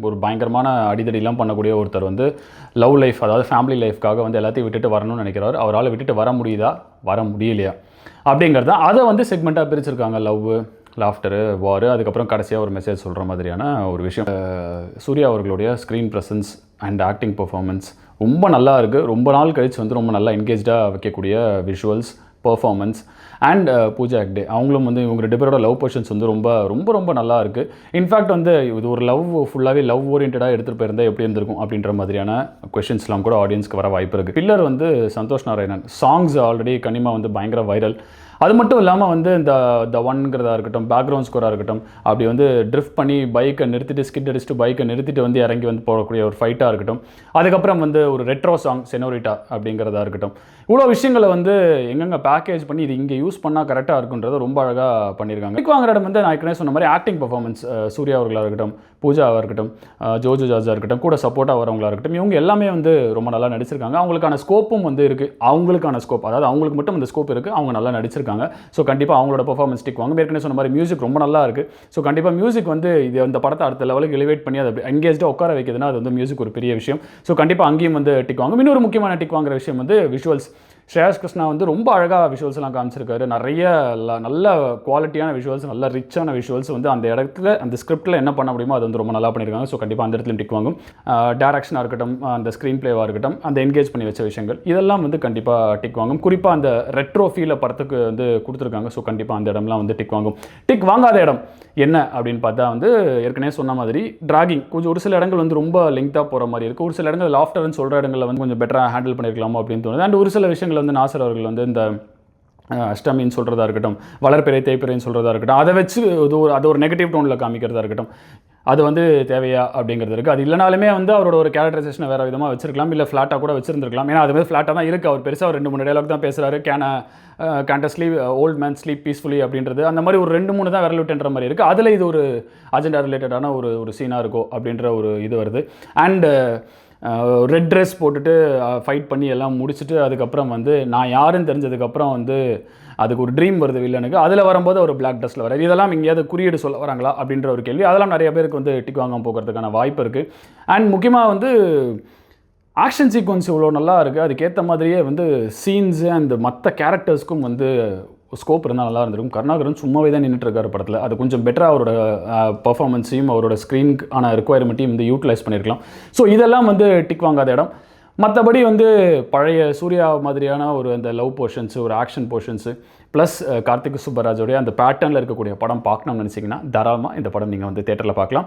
ஒரு பயங்கரமான அடிதடிலாம் பண்ணக்கூடிய ஒருத்தர் வந்து லவ் லைஃப் அதாவது ஃபேமிலி லைஃப்காக வந்து எல்லாத்தையும் விட்டுட்டு வரணும்னு நினைக்கிறார். அவரால் விட்டுட்டு வர முடியுதா? வர முடியலையா? அப்படிங்கிறது தான் அதை வந்து செக்மெண்ட்டாக பிரிச்சிருக்காங்க. லவ் லாஃப்டரு வார் அதுக்கப்புறம் கடைசியாக ஒரு மெசேஜ் சொல்கிற மாதிரியான ஒரு விஷயம். சூர்யா அவர்களுடைய screen presence and acting performance ரொம்ப நல்லா இருக்குது ரொம்ப நாள் கழிச்சு வந்து ரொம்ப நல்லா என்கேஜாக வைக்கக்கூடிய visuals performance and Pooja Hegde அவங்களும் வந்து இவங்க ரெண்டு பேரோட லவ் பொர்ஷன்ஸ் வந்து ரொம்ப ரொம்ப ரொம்ப நல்லா இருக்குது இன்ஃபேக்ட் வந்து இது ஒரு லவ் ஃபுல்லாகவே லவ் ஓரியன்டாக எடுத்துகிட்டு போயிருந்தா எப்படி இருந்திருக்கும் அப்படின்ற மாதிரியான கொஷின்ஸ்லாம் கூட ஆடியன்ஸ்க்கு வர வாய்ப்பு இருக்குது பில்லர் வந்து சந்தோஷ் நாராயணன். சாங்ஸ் ஆல்ரெடி கனிமா வந்து பயங்கர வைரல் அது மட்டும் இல்லாமல் வந்து இந்த த ஒன்ங்கிறதா இருக்கட்டும் பேக்ரவுண்ட் ஸ்கோராக இருக்கட்டும் அப்படி வந்து ட்ரிஃப்ட் பண்ணி பைக்கை நிறுத்திட்டு ஸ்கிட் அடிச்சுட்டு பைக்கை நிறுத்திட்டு வந்து இறங்கி வந்து போடக்கூடிய ஒரு ஃபைட்டாக இருக்கட்டும். அதுக்கப்புறம் வந்து ஒரு ரெட்ரோ சாங் செனோரிட்டா அப்படிங்கிறதா இருக்கட்டும். இவ்வளோ விஷயங்களை வந்து எங்கெங்கே பேக்கேஜ் பண்ணி இது இங்கே யூஸ் பண்ணால் கரெக்டாக இருக்குன்றத ரொம்ப அழகாக பண்ணியிருக்காங்க. பிக் வாங்குற இடம் வந்து நான் ஏற்கனவே சொன்ன மாதிரி ஆக்டிங் பர்ஃபார்மன்ஸ் சூர்யா அவர்களாக இருக்கட்டும் பூஜாவாக இருக்கட்டும் அஹ் ஜோஜு ஜார்ஜாக இருக்கட்டும் கூட சப்போர்ட்டாக வரவங்களா இருக்கட்டும் இவங்க எல்லாமே வந்து ரொம்ப நல்லா நடிச்சிருக்காங்க. அவங்களுக்கான ஸ்கோப்பும் வந்து இருக்குது அவங்களுக்கான ஸ்கோப் அதாவது அவங்களுக்கு மட்டும் அந்த ஸ்கோப் இருக்குது அவங்க நல்லா நடிச்சிருக்காங்க. ஸோ கண்டிப்பாக அவங்களோட பர்ஃபார்மன்ஸ் டிக் வாங்க ஏற்கனவே சொன்ன மாதிரி மியூசிக் ரொம்ப நல்லா இருக்குது ஸோ கண்டிப்பாக மியூசிக் வந்து இது அந்த படத்தை அடுத்த லெவலுக்கு எலிவேட் பண்ணி அதை எங்கேஜாக உட்கார வைக்கிறதுனா அது வந்து மியூசிக் ஒரு பெரிய விஷயம். ஸோ கண்டிப்பாக அங்கேயும் வந்து டிக் வாங்க இன்னொரு முக்கியமான டிக் வாங்குற விஷயம் வந்து விஷுவல்ஸ் ஸ்ரேயாஸ் கிருஷ்ணா வந்து ரொம்ப அழகாக விஷுவல்ஸ்லாம் காமிச்சிருக்காரு. நிறைய ல- நல்ல குவாலிட்டியான விஷுவல்ஸ் நல்ல ரிச்சான விஷுவல்ஸ் வந்து அந்த இடத்துல அந்த ஸ்கிரிப்டில் என்ன பண்ண முடியுமோ அது வந்து ரொம்ப நல்லா பண்ணியிருக்காங்க. ஸோ கண்டிப்பாக அந்த இடத்துல டிக் வாங்கும். டேரக்ஷனாக இருக்கட்டும் அந்த ஸ்க்ரீன் பிளேவாக இருக்கட்டும் அந்த என்கேஜ் பண்ணி வச்ச விஷயங்கள் இதெல்லாம் வந்து கண்டிப்பாக டிக் வாங்கும். குறிப்பாக அந்த ரெட்ரோ ஃபீலை படத்துக்கு வந்து கொடுத்துருக்காங்க. ஸோ கண்டிப்பாக அந்த இடம்லாம் வந்து டிக் வாங்கும். டிக் வாங்காத இடம் என்ன அப்படின்னு பார்த்தா வந்து ஏற்கனவே சொன்ன மாதிரி டிராகிங் கொஞ்சம் ஒரு சில இடங்கள் வந்து ரொம்ப லெங்க்த்தாக போகிற மாதிரி இருக்குது ஒரு சில இடங்கள் லாஃப்டர்னு சொல்கிற இடங்களில் வந்து கொஞ்சம் பெட்டராக ஹேண்டில் பண்ணியிருக்கலாமோ அப்படின்னு தோணுது. அண்ட் ஒரு சில விஷயங்கள் வந்து நாசர் அவர்கள் வந்து இந்த அஷ்டமின்னு சொல்கிறதா இருக்கட்டும் வளர்பிறை தேய்பிறைன்னு சொல்கிறதா இருக்கட்டும் அதை வச்சு இது ஒரு அது ஒரு நெகட்டிவ் டோனில் காமிக்கிறதா இருக்கட்டும் அது வந்து தேவையா அப்படிங்கிறது இருக்குது அது இல்லைனாலுமே வந்து அவரோட ஒரு கேரக்டரைசேஷனை வேறு விதமாக வச்சிருக்கலாம் இல்லை ஃப்ளாட்டாக கூட வச்சிருந்துருக்கலாம். ஏன்னா அது மாதிரி ஃப்ளாட்டாக தான் இருக்குது அவர் பெருசாக ஒரு ரெண்டு மூணு டைலாக் தான் பேசுகிறாரு can can't sleeve old man sleep peacefully அப்படின்றது அந்த மாதிரி ஒரு ரெண்டு மூணு தான் விரல் விட்டுன்ற மாதிரி இருக்குது அதில் இது ஒரு அஜெண்டா ரிலேட்டடான ஒரு ஒரு சீனாக இருக்கோ அப்படின்ற ஒரு இது வருது. அண்டு ரெட் ட்ரெஸ் போட்டுட்டு ஃபைட் பண்ணி எல்லாம் முடிச்சுட்டு அதுக்கப்புறம் வந்து நான் யாருன்னு தெரிஞ்சதுக்கப்புறம் வந்து அதுக்கு ஒரு ட்ரீம் வருது வில்லனுக்கு அதில் வரும்போது ஒரு பிளாக் ட்ரெஸ்ஸில் வர இதெல்லாம் எங்கேயாவது குறியீடு சொல்ல வராங்களா அப்படின்ற ஒரு கேள்வி. அதெல்லாம் நிறைய பேருக்கு வந்து டிக் வாங்காமல் போகிறதுக்கான வாய்ப்பு இருக்குது அண்ட் முக்கியமாக வந்து ஆக்ஷன் சீக்வன்ஸ் இவ்வளோ நல்லா இருக்குது அதுக்கேற்ற மாதிரியே வந்து சீன்ஸு அண்ட் மற்ற கேரக்டர்ஸ்க்கும் வந்து ஸ்கோப் இருந்தால் நல்லா இருந்திருக்கும். கருணாகரன் சும்மாவே தான் நின்றுட்டு இருக்காரு படத்தில். அது கொஞ்சம் பெட்டராக அவரோட பர்ஃபார்மன்ஸையும் அவரோட ஸ்க்ரீன் ஆன ரெக்குவயர்மெண்ட்டையும் வந்து யூட்டிலைஸ் பண்ணியிருக்கலாம் ஸோ இதெல்லாம் வந்து டிக் வாங்காத இடம். மற்றபடி வந்து பழைய சூர்யா மாதிரியான ஒரு அந்த லவ் போர்ஷன்ஸு ஒரு ஆக்ஷன் போர்ஷன்ஸு ப்ளஸ் கார்த்திக் சுப்பராஜோடைய அந்த பேட்டர்னில் இருக்கக்கூடிய படம் பார்க்கணும்னு நினச்சிங்கன்னா தாராளமாக இந்த படம் நீங்கள் வந்து தேட்டரில் பார்க்கலாம்.